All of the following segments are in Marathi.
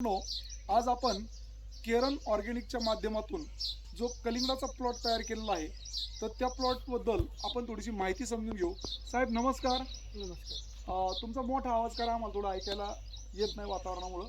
मित्रांनो, आज आपण केरन ऑर्गॅनिकच्या माध्यमातून जो कलिंगडाचा प्लॉट तयार केलेला आहे तर त्या प्लॉटबद्दल आपण थोडीशी माहिती समजून घेऊ. साहेब नमस्कार. नमस्कार. तुमचा मोठा आवाज करा आम्हाला थोडं ऐकायला येत नाही वातावरणामुळं.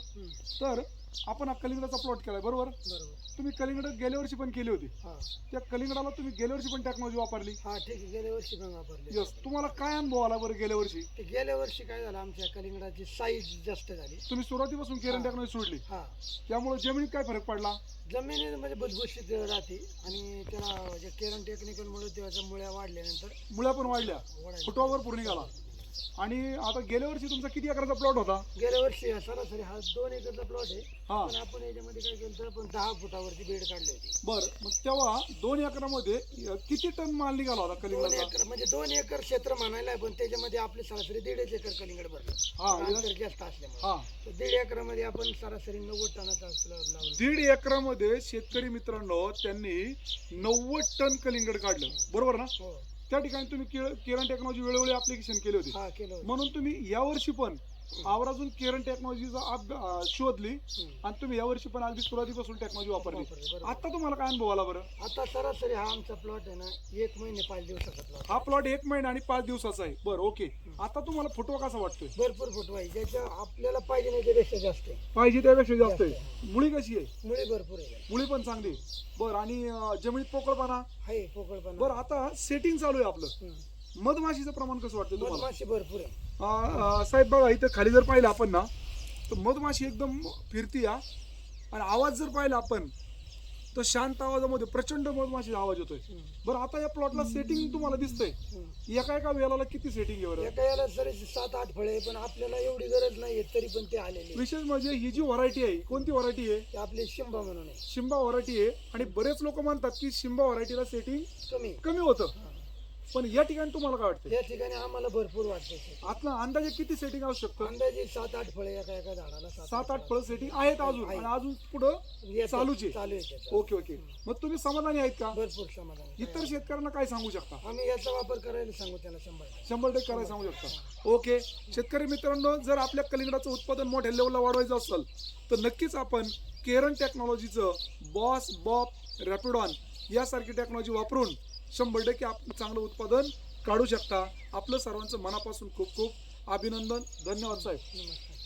तर आपण हा कलिंगडाचा प्लॉट केलाय बरोबर? बरोबर. तुम्ही कलिंगड गेल्या वर्षी पण केली होती. हा. त्या कलिंगडाला तुम्ही गेल्या वर्षी पण टेक्नॉलॉजी वापरली. हा ठीक आहे. गेल्या वर्षी पण वापरले. यस तुम्हाला काय अनुभव आला बरं गेल्या वर्षी? ते गेल्या वर्षी काय झालं आमच्या कलिंगडाची साईज जास्त झाली. तुम्ही सुरुवातीपासून केरन हा. टेक्नॉलॉजी सोडली. हा. त्यामुळे जमिनीत काय फरक पडला? जमिनीत म्हणजे भुसभुशीत राहते आणि त्याला जे केरन टेक्निकल मुळे त्याच्या मुळ्या वाढल्यानंतर मुळ्या पण वाढल्या. वाढायला फुटवा भरपूर निघाला. आणि आता गेल्या वर्षी तुमचा किती एकराचा प्लॉट होता? गेल्या वर्षी सरासरी हा दोन एकरचा प्लॉट आहे. हा. पण आपण याच्यामध्ये काय केलं तर आपण दहा फुटावरती बेड काढली होती. बर मग तेव्हा दोन एकरामध्ये अं, किती टन माल निघाला होता दोन कलिंगडाचा एकर म्हणजे दोन एकर क्षेत्र म्हणायला आहे, पण त्याच्यामध्ये आपले सरासरी दीडच एकर कलिंगड भरलं. हा अंतर जास्त असल्यामुळे. हा. तर दीड एकरामध्ये आपण सरासरी नव्वद टनाचा प्लॉट लावला. दीड एकरामध्ये शेतकरी मित्रांनो त्यांनी नव्वद टन कलिंगड काढलं. बरोबर ना? हो. त्या ठिकाणी तुम्ही केरन टेक्नॉलॉजी वेळोवेळी ऍप्लिकेशन केली होती हा केलं होतं. म्हणून तुम्ही यावर्षी पण आवर्जून केरन टेक्नॉलॉजीचा शोधली. आणि तुम्ही यावर्षी पण अगदी सुरुवातीपासून टेक्नॉलॉजी वापरली. आता तुम्हाला काय अनुभव आला बरं? आता सरासरी हा आमचा प्लॉट आहे ना एक महिने पाच दिवसाचा प्लॉट हा प्लॉट एक महिना आणि पाच दिवसाचा आहे. बरं ओके आता तुम्हाला फुटवा कसा वाटतोय? भरपूर फुटवा आहे. ज्याच्या आपल्याला पाहिजे नाही त्यापेक्षा जास्त आहे. पाहिजे त्यापेक्षा जास्त आहे. मुळी कशी आहे? मुळे भरपूर आहे. मुळी पण चांगली बरं आणि जमिनीत पोकळपणा आहे पोकळपणा बरं आता सेटिंग चालू आहे आपलं. मधमाशीचं प्रमाण कसं वाटतं तुम्हाला? मधमाशी भरपूर आहे. अं, अं, साहेब बघा इथं खाली जर पाहिलं आपण ना तर मधमाशी एकदम फिरती या आणि आवाज जर पाहिला आपण तर शांत आवाजामध्ये प्रचंड मधमाशीचा आवाज येतोय. बरं आता या प्लॉटला सेटिंग तुम्हाला दिसतंय. एका एका वेळेला किती सेटिंग बरं? एका याला सर सात आठ फळे आहे, पण आपल्याला एवढी गरज नाही तरी पण ते आलेले आहे. विशेष म्हणजे ही जी व्हरायटी आहे कोणती व्हरायटी आहे? ते आपले शिंबा म्हणून आहे. शिंबा व्हरायटी आहे. आणि बरेच लोक म्हणतात की शिंबा व्हरायटीला सेटिंग कमी. कमी होतं. पण या ठिकाणी तुम्हाला काय वाटतं या ठिकाणी आम्हाला भरपूर वाटते. आतला अंदाजे किती सेटिंग असू शकतं अंदाजे सात आठ फळे एका एका झाडाला सात आठ फळं सेटिंग आहेत अजून. आणि अजून पुढं. चालूच आहे. चालू आहे. ओके ओके मग तुम्ही समाधानी आहेत का भरपूर समाधान. इतर शेतकऱ्यांना काय सांगू शकता आम्ही याचा वापर करायला सांगू त्याला शंभर. शंभर टक्के करायला सांगू शकता ओके शेतकरी मित्रांनो जर आपल्या कलिंगडाचं उत्पादन मोठ्या लेवलला वाढवायचं असेल तर नक्कीच आपण केरन टेक्नॉलॉजीचं बॉस बॉप रॅपिडॉन यासारखी टेक्नॉलॉजी वापरून शंभर टक्के आपण चांगलं उत्पादन काढू शकता. आपलं सर्वांचं मनापासून खूप खूप अभिनंदन. धन्यवाद साहेब. नमस्कार.